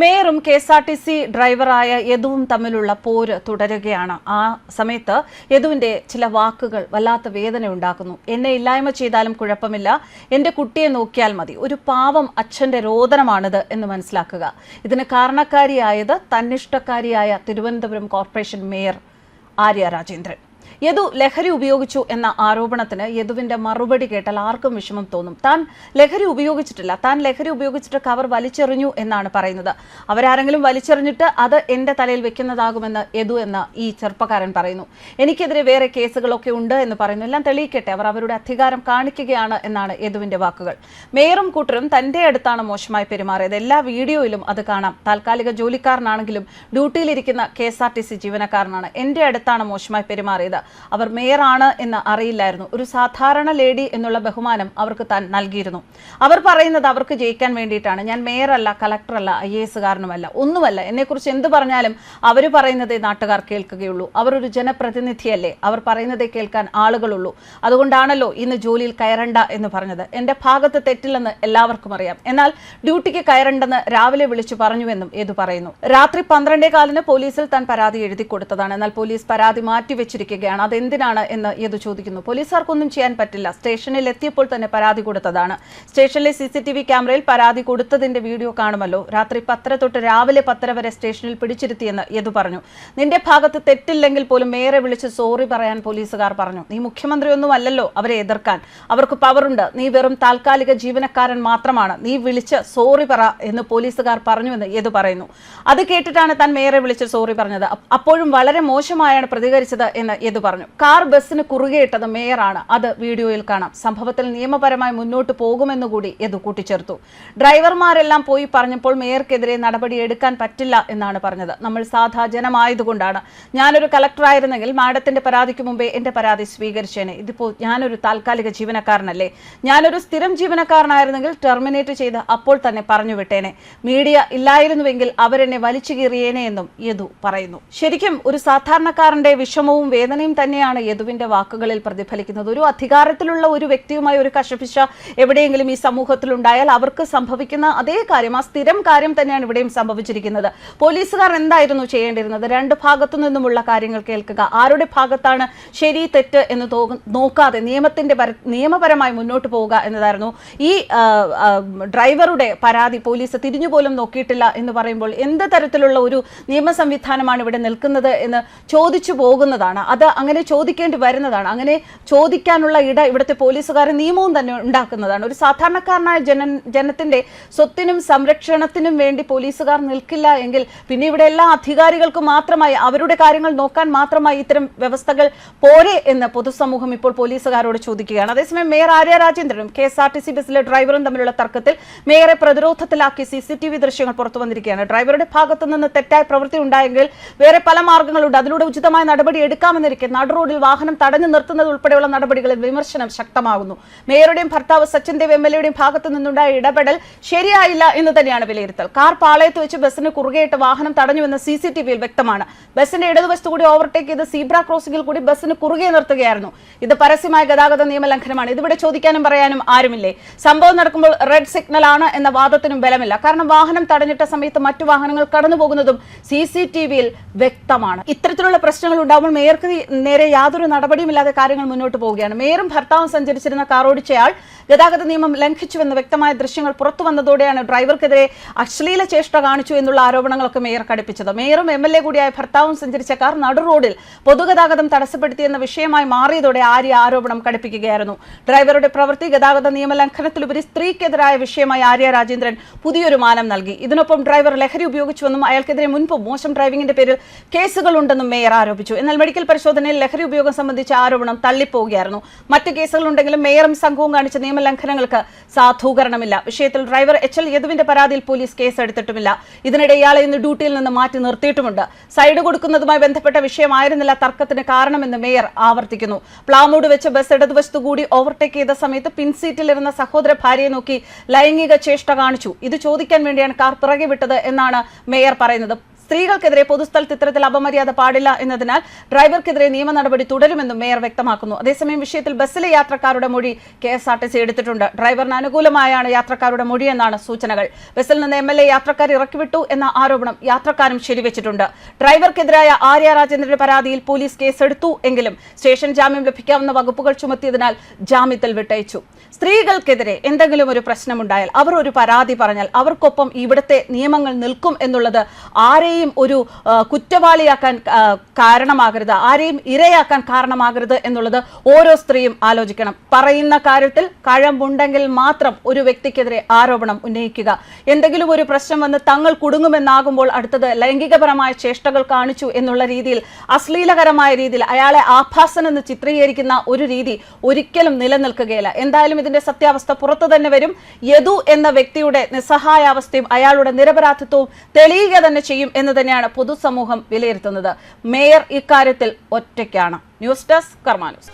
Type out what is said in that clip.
മേയറും K S R T C ഡ്രൈവറായ യദുവും തമ്മിലുള്ള പോര് തുടരുകയാണ്. ആ സമയത്ത് യദുവിന്റെ ചില വാക്കുകൾ വല്ലാത്ത വേദന ഉണ്ടാക്കുന്നു. എന്നെ ഇല്ലായ്മ ചെയ്താലും കുഴപ്പമില്ല. എന്റെ കുട്ടിയെ നോക്കിയാൽ മതി. ഒരു പാവം അച്ഛന്റെ രോദനമാണിത് എന്ന് മനസ്സിലാക്കുക. ഇതിന് കാരണക്കാരിയായത് തന്നിഷ്ടക്കാരിയായ തിരുവനന്തപുരം കോർപ്പറേഷൻ മേയർ ആര്യ രാജേന്ദ്രൻ. യദു ലഹരി ഉപയോഗിച്ചു എന്ന ആരോപണത്തിന് യദുവിന്റെ മറുപടി കേട്ടാൽ ആർക്കും വിഷമം തോന്നും. താൻ ലഹരി ഉപയോഗിച്ചിട്ടില്ല. താൻ ലഹരി ഉപയോഗിച്ചിട്ട് കവർ വലിച്ചെറിഞ്ഞു എന്നാണ് പറയുന്നത്. അവരാരെങ്കിലും വലിച്ചെറിഞ്ഞിട്ട് അത് എന്റെ തലയിൽ വെക്കുന്നതാകുമെന്ന് യദു എന്ന ഈ ചെറുപ്പക്കാരൻ പറയുന്നു. എനിക്കെതിരെ വേറെ കേസുകളൊക്കെ ഉണ്ട് എന്ന് പറയുന്നു. എല്ലാം തെളിയിക്കട്ടെ. അവർ അവരുടെ അധികാരം കാണിക്കുകയാണ് എന്നാണ് യദുവിന്റെ വാക്കുകൾ. മേയറും കൂട്ടരും തന്റെ അടുത്താണ് മോശമായി പെരുമാറിയത്. എല്ലാ വീഡിയോയിലും അത് കാണാം. താൽക്കാലിക ജോലിക്കാരനാണെങ്കിലും ഡ്യൂട്ടിയിലിരിക്കുന്ന K S R T C ജീവനക്കാരനാണ്. എന്റെ അടുത്താണ് മോശമായി പെരുമാറിയത്. അവർ മേയറാണ് എന്ന് അറിയില്ലായിരുന്നു. ഒരു സാധാരണ ലേഡി എന്നുള്ള ബഹുമാനം അവർക്ക് താൻ നൽകിയിരുന്നു. അവർ പറയുന്നത് അവർക്ക് ജയിക്കാൻ വേണ്ടിയിട്ടാണ്. ഞാൻ മേയറല്ല കളക്ടറല്ല ഐ എ എസുകാരനുമല്ല ഒന്നുമല്ല. എന്നെക്കുറിച്ച് എന്ത് പറഞ്ഞാലും അവർ പറയുന്നതേ നാട്ടുകാർ കേൾക്കുകയുള്ളൂ. അവർ ഒരു ജനപ്രതിനിധിയല്ലേ. അവർ പറയുന്നതേ കേൾക്കാൻ ആളുകളുള്ളൂ. അതുകൊണ്ടാണല്ലോ ഇന്ന് ജോലിയിൽ കയറണ്ട എന്ന് പറഞ്ഞത്. എന്റെ ഭാഗത്ത് തെറ്റില്ലെന്ന് എല്ലാവർക്കും അറിയാം. എന്നാൽ ഡ്യൂട്ടിക്ക് കയറണ്ടെന്ന് രാവിലെ വിളിച്ചു പറഞ്ഞുവെന്നും ഏതു പറയുന്നു. രാത്രി പന്ത്രണ്ടേ കാലിന് പോലീസിൽ താൻ പരാതി എഴുതി കൊടുത്തതാണ്. എന്നാൽ പോലീസ് പരാതി മാറ്റിവെച്ചിരിക്കുകയാണ് അതെന്തിനാണ് എന്ന് യദു ചോദിക്കുന്നു. പോലീസുകാർക്കൊന്നും ചെയ്യാൻ പറ്റില്ല. സ്റ്റേഷനിൽ എത്തിയപ്പോൾ തന്നെ പരാതി കൊടുത്തതാണ്. സ്റ്റേഷനിലെ സി ക്യാമറയിൽ പരാതി കൊടുത്തതിന്റെ വീഡിയോ കാണുമല്ലോ. രാത്രി പത്തര തൊട്ട് രാവിലെ പത്തര വരെ സ്റ്റേഷനിൽ പിടിച്ചിരുത്തിയെന്ന് യദു പറഞ്ഞു. നിന്റെ ഭാഗത്ത് തെറ്റില്ലെങ്കിൽ പോലും മേയറെ വിളിച്ച് സോറി പറയാൻ പോലീസുകാർ പറഞ്ഞു. നീ മുഖ്യമന്ത്രിയൊന്നും അല്ലല്ലോ അവരെ എതിർക്കാൻ. അവർക്ക് പവറുണ്ട് നീ വെറും താൽക്കാലിക ജീവനക്കാരൻ മാത്രമാണ്. നീ വിളിച്ച് സോറി പറ എന്ന് പോലീസുകാർ പറഞ്ഞുവെന്ന് യദു പറയുന്നു. അത് കേട്ടിട്ടാണ് താൻ മേയറെ വിളിച്ച് സോറി പറഞ്ഞത്. അപ്പ- അപ്പോഴും വളരെ മോശമായാണ് പ്രതികരിച്ചത് എന്ന് യദു പറഞ്ഞു. കാർ ബസ്സിന് കുറുകെ ഇട്ടത് മേയറാണ്. അത് വീഡിയോയിൽ കാണാം. സംഭവത്തിൽ നിയമപരമായി മുന്നോട്ട് പോകുമെന്ന് കൂടി യദു കൂട്ടിച്ചേർത്തു. ഡ്രൈവർമാരെല്ലാം പോയി പറഞ്ഞപ്പോൾ മേയർക്കെതിരെ നടപടി എടുക്കാൻ പറ്റില്ല എന്നാണ് പറഞ്ഞത്. നമ്മൾ സാധാ ജനമായതുകൊണ്ടാണ്. ഞാനൊരു കലക്ടറായിരുന്നെങ്കിൽ മാഡത്തിന്റെ പരാതിക്ക് മുമ്പേ എന്റെ പരാതി സ്വീകരിച്ചേനെ. ഇതിപ്പോ ഞാനൊരു താൽക്കാലിക ജീവനക്കാരനല്ലേ? ഞാനൊരു സ്ഥിരം ജീവനക്കാരനായിരുന്നെങ്കിൽ ടെർമിനേറ്റ് ചെയ്ത് അപ്പോൾ തന്നെ പറഞ്ഞു വിട്ടേനെ. മീഡിയ ഇല്ലായിരുന്നുവെങ്കിൽ അവരെന്നെ വലിച്ചു കീറിയേനെ എന്നും യദു പറയുന്നു. ശരിക്കും ഒരു സാധാരണക്കാരന്റെ വിഷമവും വേദനയും തന്നെയാണ് യദുവിന്റെ വാക്കുകളിൽ പ്രതിഫലിക്കുന്നത്. ഒരു അധികാരത്തിലുള്ള ഒരു വ്യക്തിയുമായി ഒരു കശപിശ എവിടെയെങ്കിലും ഈ സമൂഹത്തിൽ ഉണ്ടായാൽ അവർക്ക് സംഭവിക്കുന്ന അതേ കാര്യം ആ സ്ഥിരം കാര്യം തന്നെയാണ് ഇവിടെയും സംഭവിച്ചിരിക്കുന്നത്. പോലീസുകാർ എന്തായിരുന്നു ചെയ്യേണ്ടിയിരുന്നത്? രണ്ട് ഭാഗത്തു നിന്നുമുള്ള കാര്യങ്ങൾ കേൾക്കുക. ആരുടെ ഭാഗത്താണ് ശരി തെറ്റ് എന്ന് നോക്കാതെ നിയമത്തിന്റെ നിയമപരമായി മുന്നോട്ട് പോവുക എന്നതായിരുന്നു. ഈ ഡ്രൈവറുടെ പരാതി പോലീസ് തിരിഞ്ഞുപോലും നോക്കിയിട്ടില്ല എന്ന് പറയുമ്പോൾ എന്ത് തരത്തിലുള്ള ഒരു നിയമ സംവിധാനമാണ് ഇവിടെ നിൽക്കുന്നത് എന്ന് ചോദിച്ചു പോകുന്നതാണ്. അത് അങ്ങനെ ചോദിക്കേണ്ടി വരുന്നതാണ്. അങ്ങനെ ചോദിക്കാനുള്ള ഇട ഇവിടുത്തെ പോലീസുകാരെ നിയമവും തന്നെ ഉണ്ടാക്കുന്നതാണ്. ഒരു സാധാരണക്കാരനായ ജന ജനത്തിന്റെ സ്വത്തിനും സംരക്ഷണത്തിനും വേണ്ടി പോലീസുകാർ നിൽക്കില്ല എങ്കിൽ പിന്നെ ഇവിടെ എല്ലാ അധികാരികൾക്കും മാത്രമായി അവരുടെ കാര്യങ്ങൾ നോക്കാൻ മാത്രമായി ഇത്തരം വ്യവസ്ഥകൾ പോരെ എന്ന് പൊതുസമൂഹം ഇപ്പോൾ പോലീസുകാരോട് ചോദിക്കുകയാണ്. അതേസമയം mayor Arya രാജേന്ദ്രനും K S R T C ബസ്സിലെ ഡ്രൈവറും തമ്മിലുള്ള തർക്കത്തിൽ മേയറെ പ്രതിരോധത്തിലാക്കി സി സി ടി വി ദൃശ്യങ്ങൾ പുറത്തു വന്നിരിക്കുകയാണ്. ഡ്രൈവറുടെ ഭാഗത്തു നിന്ന് തെറ്റായ പ്രവൃത്തി ഉണ്ടായെങ്കിൽ വേറെ പല മാർഗങ്ങളുണ്ട്. അതിലൂടെ ഉചിതമായ നടപടി എടുക്കാമെന്നിരിക്കെ നടു റോഡിൽ വാഹനം തടഞ്ഞു നിർത്തുന്നത് ഉൾപ്പെടെയുള്ള നടപടികളിൽ വിമർശനം ശക്തമാകുന്നു. മേയറുടെയും ഭർത്താവ് സച്ചിൻ ദേവ് എം എൽ എയുടെയും ഭാഗത്തു നിന്നുണ്ടായ ഇടപെടൽ ശരിയായില്ല എന്ന് തന്നെയാണ് വിലയിരുത്തൽ. കാർ പാളയത്ത് വെച്ച് ബസ്സിന് കുറുകെയിട്ട് വാഹനം തടഞ്ഞുവെന്ന് സി സി ടി വിയിൽ വ്യക്തമാണ്. ബസ്സിന്റെ ഇടതുവശത്തു കൂടി ഓവർടേക്ക് ചെയ്ത് സീബ്ര ക്രോസിംഗിൽ കൂടി ബസ്സിന് കുറുകെ നിർത്തുകയായിരുന്നു. ഇത് പരസ്യമായ ഗതാഗത നിയമലംഘനമാണ്. ഇതിവിടെ ചോദിക്കാനും പറയാനും ആരുമില്ലേ? സംഭവം നടക്കുമ്പോൾ റെഡ് സിഗ്നൽ ആണ് എന്ന വാദത്തിനും ബലമില്ല. കാരണം വാഹനം തടഞ്ഞിട്ട സമയത്ത് മറ്റു വാഹനങ്ങൾ കടന്നുപോകുന്നതും സി സി ടി വിയിൽ വ്യക്തമാണ്. ഇത്തരത്തിലുള്ള പ്രശ്നങ്ങൾ ഉണ്ടാകുമ്പോൾ മേയർക്ക് നേരെ യാതൊരു നടപടിയുമില്ലാതെ കാര്യങ്ങൾ മുന്നോട്ട് പോവുകയാണ്. മേയറും ഭർത്താവും സഞ്ചരിച്ചിരുന്ന കാർ ഓടിച്ചയാൾ ഗതാഗത നിയമം ലംഘിച്ചുവെന്ന് വ്യക്തമായ ദൃശ്യങ്ങൾ പുറത്തു വന്നതോടെയാണ് ഡ്രൈവർക്കെതിരെ അശ്ലീല ചേഷ്ട കാണിച്ചു എന്നുള്ള ആരോപണങ്ങളൊക്കെ മേയർ കടുപ്പിച്ചത്. മേയറും എം കൂടിയായ ഭർത്താവും സഞ്ചരിച്ച കാർ നടു റോഡിൽ പൊതുഗതാഗതം തടസ്സപ്പെടുത്തിയെന്ന വിഷയമായി മാറിയതോടെ ആര്യ ആരോപണം കടുപ്പിക്കുകയായിരുന്നു. ഡ്രൈവറുടെ പ്രവൃത്തി ഗതാഗത നിയമ ലംഘനത്തിലുപരി സ്ത്രീക്കെതിരായ വിഷയമായി ആര്യ രാജേന്ദ്രൻ പുതിയൊരു മാനം നൽകി. ഇതിനൊപ്പം ഡ്രൈവർ ലഹരി ഉപയോഗിച്ചുവെന്നും അയാൾക്കെതിരെ മുൻപ് മോശം ഡ്രൈവിംഗിന്റെ പേരിൽ കേസുകളുണ്ടെന്നും മേയർ ആരോപിച്ചു. എന്നാൽ മെഡിക്കൽ പരിശോധനയിൽ ലഹരി ഉപയോഗം സംബന്ധിച്ച ആരോപണം തള്ളിപ്പോവുകയായിരുന്നു. മറ്റ് കേസുകളുണ്ടെങ്കിലും മേയറും സംഘവും കാണിച്ച നിയമലംഘനങ്ങൾക്ക് സാധൂകരണമില്ല. വിഷയത്തിൽ ഡ്രൈവർ എച്ച് എൽ യദുവിന്റെ പരാതിയിൽ പോലീസ് കേസെടുത്തിട്ടുമില്ല. ഇതിനിടെ ഇയാളെ ഇന്ന് ഡ്യൂട്ടിയിൽ നിന്ന് മാറ്റി നിർത്തിയിട്ടുമുണ്ട്. സൈഡ് കൊടുക്കുന്നതുമായി ബന്ധപ്പെട്ട വിഷയമായിരുന്നില്ല തർക്കത്തിന് കാരണമെന്ന് മേയർ ആവർത്തിക്കുന്നു. പ്ലാമൂട് വെച്ച് ബസ് ഇടതുവശത്തു കൂടി ഓവർടേക്ക് ചെയ്ത സമയത്ത് പിൻസീറ്റിലിരുന്ന സഹോദര ഭാര്യയെ നോക്കി ലൈംഗിക ചേഷ്ട കാണിച്ചു. ഇത് ചോദിക്കാൻ വേണ്ടിയാണ് കാർ പിറകെ വിട്ടത് എന്നാണ് മേയർ പറയുന്നത്. സ്ത്രീകൾക്കെതിരെ പൊതുസ്ഥലത്ത് ഇത്തരത്തിൽ അപമര്യാദ പാടില്ല എന്നതിനാൽ ഡ്രൈവർക്കെതിരെ നിയമ നടപടി തുടരുമെന്നും മേയർ വ്യക്തമാക്കുന്നു. അതേസമയം വിഷയത്തിൽ ബസ്സിലെ യാത്രക്കാരുടെ മൊഴി K S R T C എടുത്തിട്ടുണ്ട്. ഡ്രൈവറിന് അനുകൂലമായാണ് യാത്രക്കാരുടെ മൊഴിയെന്നാണ് സൂചനകൾ. ബസ്സിൽ നിന്ന് എം എൽ എ യാത്രക്കാർ ഇറക്കിവിട്ടു എന്ന ആരോപണം യാത്രക്കാരും ശരിവെച്ചിട്ടുണ്ട്. ഡ്രൈവർക്കെതിരായ ആര്യ രാജേന്ദ്രന്റെ പരാതിയിൽ പോലീസ് കേസെടുത്തു എങ്കിലും സ്റ്റേഷൻ ജാമ്യം ലഭിക്കാവുന്ന വകുപ്പുകൾ ചുമത്തിയതിനാൽ ജാമ്യത്തിൽ വിട്ടയച്ചു. സ്ത്രീകൾക്കെതിരെ എന്തെങ്കിലും ഒരു പ്രശ്നമുണ്ടായാൽ അവർ ഒരു പരാതി പറഞ്ഞാൽ അവർക്കൊപ്പം ഇവിടുത്തെ നിയമങ്ങൾ നിൽക്കും എന്നുള്ളത് ആരെയും ഒരു കുറ്റവാളിയാക്കാൻ കാരണമാകരുത് ആരെയും ഇരയാക്കാൻ കാരണമാകരുത് എന്നുള്ളത് ഓരോ സ്ത്രീയും ആലോചിക്കണം. പറയുന്ന കാര്യത്തിൽ കഴമ്പുണ്ടെങ്കിൽ മാത്രം ഒരു വ്യക്തിക്കെതിരെ ആരോപണം ഉന്നയിക്കുക. എന്തെങ്കിലും ഒരു പ്രശ്നം വന്ന് തങ്ങൾ കുടുങ്ങുമെന്നാകുമ്പോൾ അടുത്തത് ലൈംഗികപരമായ ചേഷ്ടകൾ കാണിച്ചു എന്നുള്ള രീതിയിൽ അശ്ലീലകരമായ രീതിയിൽ അയാളെ ആഭാസനെന്ന് ചിത്രീകരിക്കുന്ന ഒരു രീതി ഒരിക്കലും നിലനിൽക്കുകയില്ല. എന്തായാലും ഇതിന്റെ സത്യാവസ്ഥ പുറത്തു തന്നെ വരും. യദു എന്ന വ്യക്തിയുടെ നിസ്സഹായാവസ്ഥയും അയാളുടെ നിരപരാധിത്വവും തെളിയുക തന്നെ ചെയ്യും എന്ന് തന്നെയാണ് പൊതുസമൂഹം വിലയിരുത്തുന്നത്. മേയർ ഇക്കാര്യത്തിൽ ഒറ്റയ്ക്കാണ്. News desk കർമാനൂസ്